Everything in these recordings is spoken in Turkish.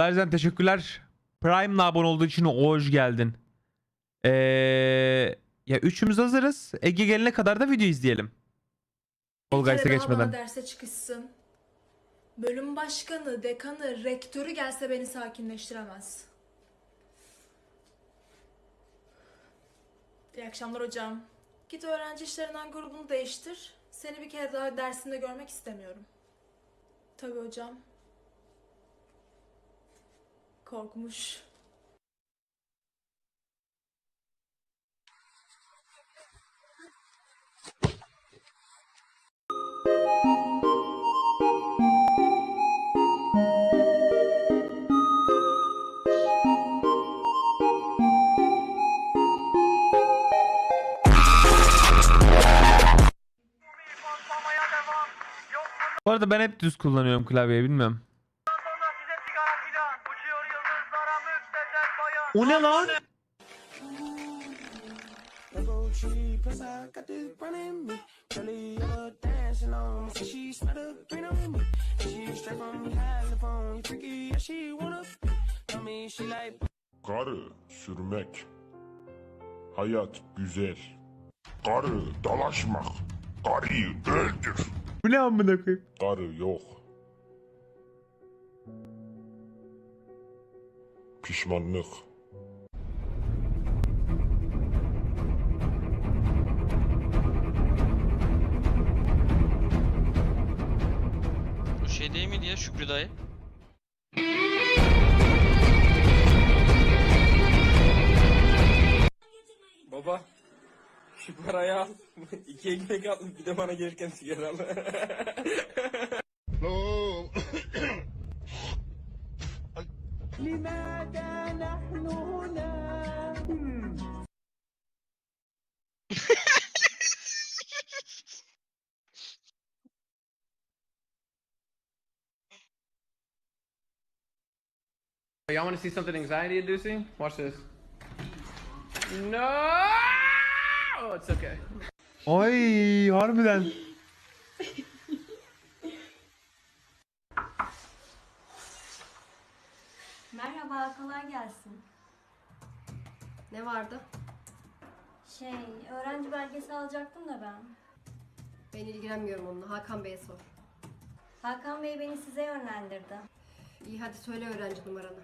Larzen teşekkürler. Prime'la abone olduğu için hoş geldin. Ee, ya üçümüz hazırız. Ege gelene kadar da video izleyelim. Kere daha geçmeden. derse çıkışsın. Bölüm başkanı, dekanı, rektörü gelse beni sakinleştiremez. İyi akşamlar hocam. Git öğrenci işlerinden grubunu değiştir. Seni bir kere daha dersinde görmek istemiyorum. Tabii hocam. Korkmuş. Bu arada ben hep düz kullanıyorum klavyeyi bilmiyorum. O ne lan? Karı sürmek. Hayat güzel. Karı dalaşmak. Karıyı öldür. Bu ne amına koyayım? Karı yok. Pişmanlık. O şey değil miydi ya Şükrü dayı? Baba şu parayı al. İki ekmek al. Bir de bana gelirken sigara al. لماذا نحن هنا Y'all want to see something anxiety inducing? Watch this. No! Oh, it's okay. Ay harbiden. Merhaba, kolay gelsin. Ne vardı? Şey, öğrenci belgesi alacaktım da ben. Ben ilgilenmiyorum onunla. Hakan Bey'e sor. Hakan Bey beni size yönlendirdi. İyi hadi söyle öğrenci numaranı.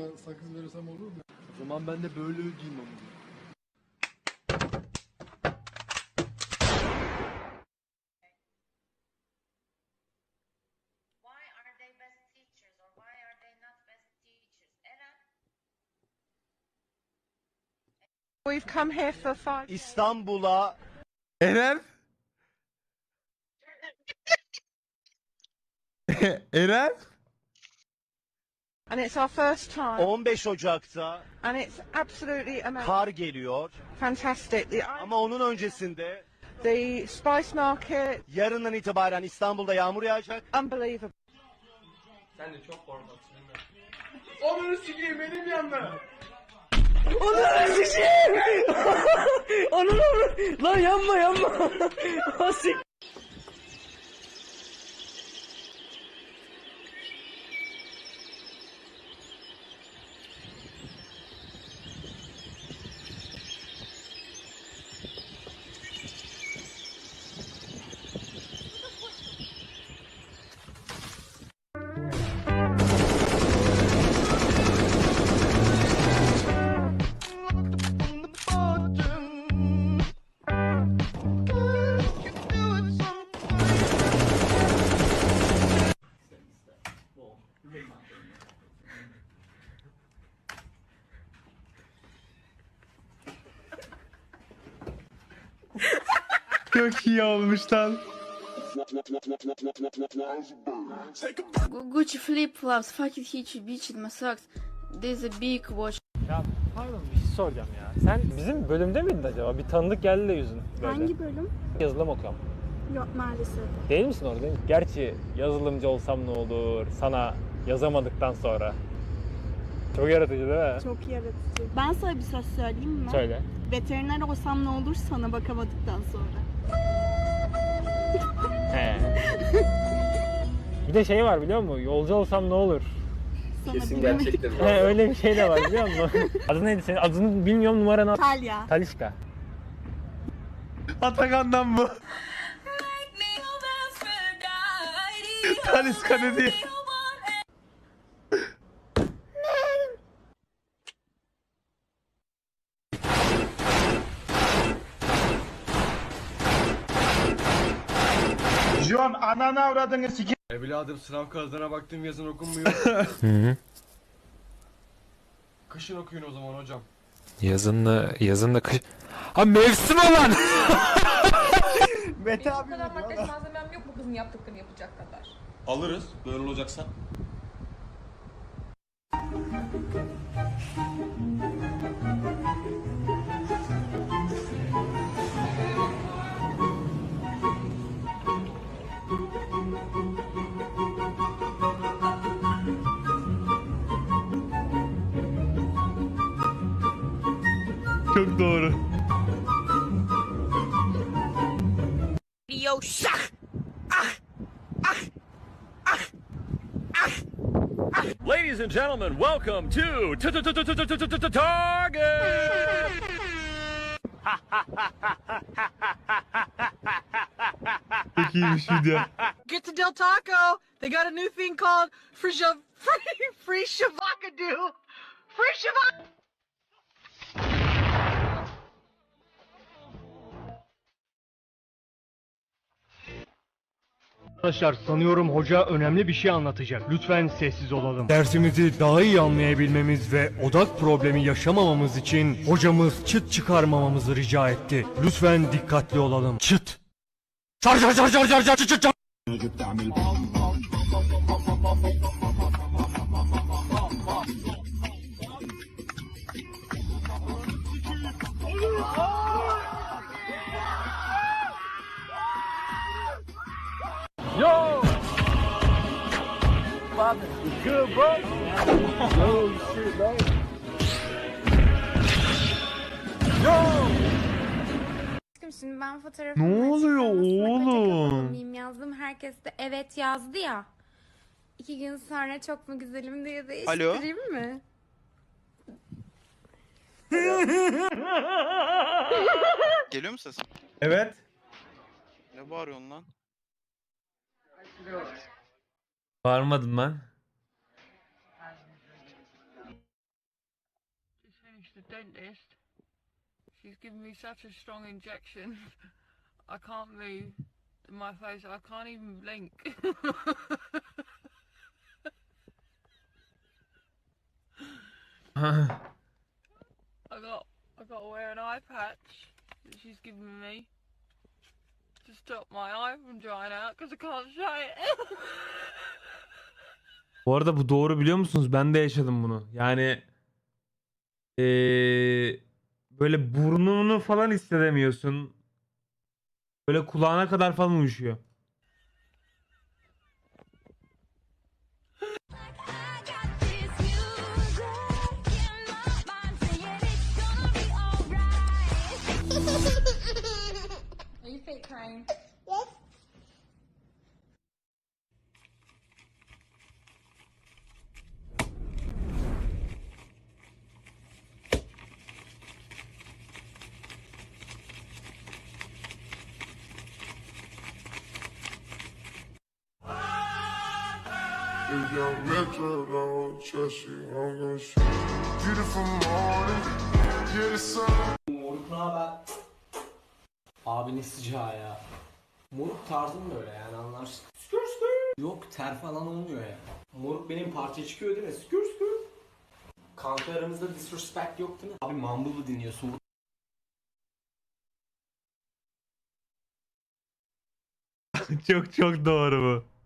Da sakız verirsem olur mu? O zaman ben de böyle ödeyeyim ama. Why are they best teachers or why are they not best teachers? Eren We've come here for five İstanbul'a Eren? Eren? And it's our first time 15 Ocak'ta and it's absolutely amazing. kar geliyor Fantastic. The, ama onun öncesinde the Spice Market, yarından itibaren İstanbul'da yağmur yağacak. unbelievable. Sen de çok korkaksın. Onu sikeyim benim yanına. Onu sikeyim. Onu lan yanma yanma. O Çok iyi olmuş lan. Gucci flip flops, fucking huge bitch in my socks. There's a big watch. Pardon bir şey soracağım ya. Sen bizim bölümde miydin acaba? Bir tanıdık geldi de yüzün. Böyle. Hangi bölüm? Yazılım okuyorum. Yok maalesef. Değil misin orada? Gerçi yazılımcı olsam ne olur sana yazamadıktan sonra. Çok yaratıcı değil mi? Çok yaratıcı. Ben sana bir söz söyleyeyim mi? Söyle. Veteriner olsam ne olur sana bakamadıktan sonra. He. bir de şey var biliyor musun? Yolcu olsam ne olur? Sana Kesin gerçekten. He, öyle bir şey de var biliyor musun? Adı neydi senin? Adını bilmiyorum numaranı. Talya. Talişka. Atakan'dan bu. Taliska dedi. Ananı avradını siki. Evladım sınav kağıdına baktım yazın okunmuyor. Kışın okuyun o zaman hocam. Yazınla yazınla kış. Ha mevsim olan. Mete abi malzemem yok bu kızın yaptıklarını yapacak kadar. Alırız böyle olacaksa. Oh! Ladies and gentlemen, welcome to Target! Peki bir şey diyor. Get to Del Taco. They got a new thing called free free free shavakadoo. Free shavakadoo. Arkadaşlar sanıyorum hoca önemli bir şey anlatacak. Lütfen sessiz olalım. Dersimizi daha iyi anlayabilmemiz ve odak problemi yaşamamamız için hocamız çıt çıkarmamamızı rica etti. Lütfen dikkatli olalım. Çıt. Çar çar çar çar çar çar çar çar. Good, bro. Yo, shit, man. Yo! Şimdi ben fotoğrafımı Ne oluyor oğlum? yazdım. Herkes de evet yazdı ya. İki gün sonra çok mu güzelim diye değiştireyim mi? Geliyor mu sesin? Evet. Ne bağırıyorsun lan? Bağırmadın lan. Dentist. She's given me such a strong injection. I can't move my face. I can't even blink. I got I got to wear an eye patch that she's given me to stop my eye from drying out because I can't shut it. Bu arada bu doğru biliyor musunuz? Ben de yaşadım bunu. Yani eee, böyle burnunu falan hissedemiyorsun. Böyle kulağına kadar falan uyuşuyor. Are you? Moruk ne haber? Abi ne sıcağı ya. Moruk tarzım böyle yani anlarsın. Skür skür. Yok ter falan olmuyor ya. Moruk benim parça çıkıyor değil mi? Skür skür. Kanka aramızda disrespect yok değil mi? Abi Mumble'ı dinliyorsun. çok çok doğru bu.